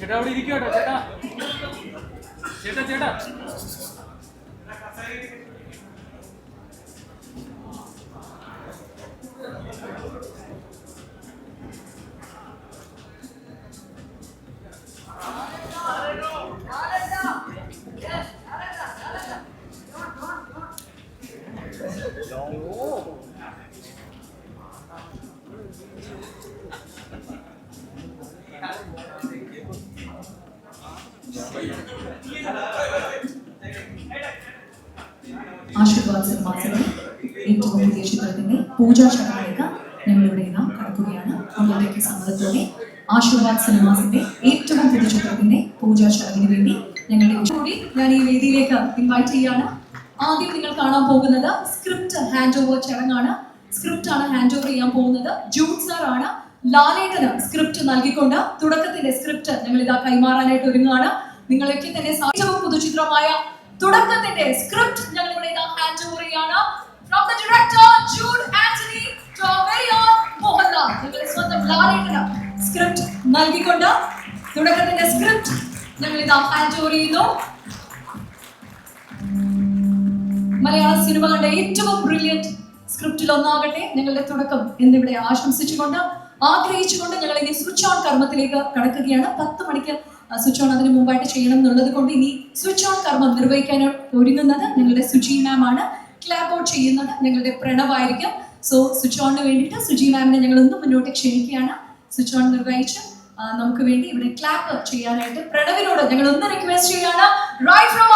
ചേട്ടാ അവിടെ ഇരിക്കട്ടോ ചേട്ടാ. ചേട്ടാ ചേട്ടാ. ആശീർവാദ് സിനിമാസിന്റെ ഏറ്റവും പുതിയ ചിത്രത്തിന്റെ പൂജാ ചടങ്ങിലേക്ക് ഞങ്ങളിവിടെ നാം കടക്കുകയാണ്. നിങ്ങളുടെയൊക്കെ സമ്മതത്തോടെ ആശീർവാദ് സിനിമാസിന്റെ ഏറ്റവും പുതിയ ചിത്രത്തിന്റെ പൂജാ ചടങ്ങിന് വേണ്ടി ഞങ്ങളുടെ കൂടി ഞാൻ ഈ വേദിയിലേക്ക് ഇൻവൈറ്റ് ചെയ്യാണ് ആദ്യം നിങ്ങൾ കാണാൻ പോകുന്നത് സ്ക്രിപ്റ്റ് ഹാൻഡ് ഓവർ ചടങ്ങാണ്. സ്ക്രിപ്റ്റ് ആണ് ഹാൻഡ് ഓവർ ചെയ്യാൻ പോകുന്നത്. ജൂൺ സാർ ആണ്. ലാലേട്ടന് സ്ക്രിപ്റ്റ് നൽകിക്കൊണ്ട് തുടക്കത്തിന്റെ സ്ക്രിപ്റ്റ് ഞങ്ങൾ ഇതാ കൈമാറാനായിട്ട് ഒരുങ്ങുകയാണ്. നിങ്ങളൊക്കെ തന്നെ ഏറ്റവും പുതുചിത്രമായ തുടക്കത്തിന്റെ സ്ക്രിപ്റ്റ് ഞങ്ങൾ ഇവിടെ ഇതാ ഹാൻഡ് ഓവർ ചെയ്യാണ്. ഡയറക്ടർ ജൂഡ് സ്ക്രിപ്റ്റ് നൽകിക്കൊണ്ട് തുടക്കത്തിന്റെ സ്ക്രിപ്റ്റ് ഇതാ മലയാള സിനിമ കണ്ട ഏറ്റവും ബ്രില്യന്റ് സ്ക്രിപ്റ്റിൽ ഒന്നാകട്ടെ. ഞങ്ങളുടെ തുടക്കം എന്നിവിടെ ആശംസിച്ചുകൊണ്ട് ആഗ്രഹിച്ചുകൊണ്ട് ഞങ്ങൾ ഇനി സ്വിച്ച് ഓൺ കർമ്മത്തിലേക്ക് കടക്കുകയാണ്. പത്ത് മണിക്ക് സ്വിച്ച് ഓൺ അതിന് മുമ്പായിട്ട് ചെയ്യണം എന്നുള്ളത് കൊണ്ട് ഇനി സ്വിച്ച് ഓൺ കർമ്മം നിർവഹിക്കാൻ ഒരുങ്ങുന്നത് നിങ്ങളുടെ സുജി മാം ആണ്. ക്ലാബ് ഔട്ട് ചെയ്യുന്നത് നിങ്ങളുടെ പ്രണവായിരിക്കും. സോ സ്വിച്ച് ഓണിന് വേണ്ടിയിട്ട് സുജി മാമിനെ ഞങ്ങൾ ഒന്ന് മുന്നോട്ട് ക്ഷണിക്കുകയാണ്. സ്വിച്ച് ഓൺ നിർവഹിച്ച് നമുക്ക് വേണ്ടി ഇവിടെ ക്ലാപ്പ് ചെയ്യാനായിട്ട് പ്രണവിനോട് ഞങ്ങൾ ഒന്ന് റിക്വസ്റ്റ് ചെയ്യാണ് റൈറ്റ് ഫ്രം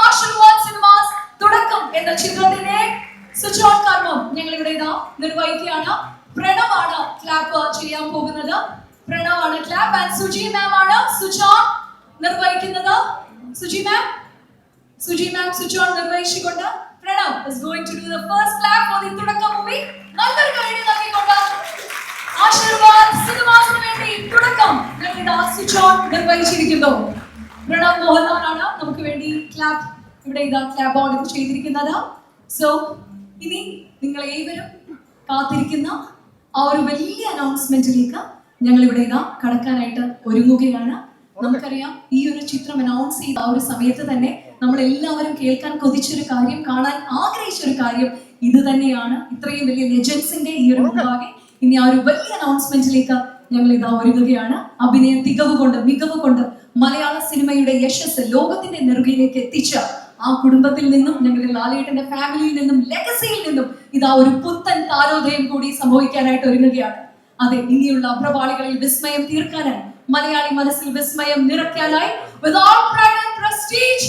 തുടക്കം എന്ന ചിത്രത്തിന്റെ സ്വിച്ച് ഓൺ കർമ്മം ഞങ്ങൾ ഇവിടെ ഇതാ നിർവഹിക്കുകയാണ്. പ്രണവാണ് ക്ലാപ്പ് ചെയ്യാൻ പോകുന്നത്. പ്രണവാണ് ക്ലാപ്പ് ആൻഡ് സുജി മാം ആണ്. സ്വിച്ച് ഓൺ നിർവഹിക്കുന്നത് Suji ma'am Suji ma'am switch on നിർവഹിച്ചുകൊണ്ട് Pranav is going to do the first clap for the Thudakkam movie നല്ലൊരു കൈഡി നൽകിക്കൊണ്ട് ആശീർവാദ് സിനിമാസിന് വേണ്ടി തുടക്കം ഞങ്ങൾ ഇതാ സ്വിച്ച് ഓൺ നിർവഹിച്ചിരിക്കുന്നു. പ്രണവ് മോഹൻലാലാണ് നമുക്ക് വേണ്ടി ക്ലാപ്പ് ഇവിടെ ഇതാ ക്ലാപ്പ് ഓൺ ഇത് ചെയ്തിരിക്കുന്നത്. സോ ഇനി നിങ്ങൾ ഏവരും കാത്തിരിക്കുന്ന ആ ഒരു വലിയ അനൗൺസ്മെന്റിലേക്ക് ഞങ്ങൾ ഇവിടെ ഇതാ കടക്കാനായിട്ട് ഒരുങ്ങുകയാണ്. നമുക്കറിയാം ഈ ഒരു ചിത്രം അനൗൺസ് ചെയ്ത ആ ഒരു സമയത്ത് തന്നെ നമ്മൾ എല്ലാവരും കേൾക്കാൻ കൊതിച്ചൊരു കാര്യം കാണാൻ ആഗ്രഹിച്ച ഒരു കാര്യം ഇത് തന്നെയാണ്. ഇത്രയും വലിയ ലെജൻസിന്റെ ഈ ഒരു മുമ്പാകെ ഇനി ആ ഒരു വലിയ അനൗൺസ്മെന്റിലേക്ക് ഞങ്ങൾ ഇതാ ഒരുങ്ങുകയാണ്. അഭിനയ തികവ് കൊണ്ട് മികവ് കൊണ്ട് മലയാള സിനിമയുടെ യശസ് ലോകത്തിന്റെ നെറുകയിലേക്ക് എത്തിച്ച ആ കുടുംബത്തിൽ നിന്നും ഞങ്ങളുടെ ലാലേട്ടന്റെ ഫാമിലിയിൽ നിന്നും ലെഗസിയിൽ നിന്നും ഇതാ ഒരു പുത്തൻ താരോദയം കൂടി സംഭവിക്കാനായിട്ട് ഒരുങ്ങുകയാണ്. അതെ ഇനിയുള്ള അഭ്രപാളികളിൽ വിസ്മയം തീർക്കാനായി മലയാളി മനസ്സിൽ വിസ്മയം നിറയ്ക്കാനായി without pride and prestige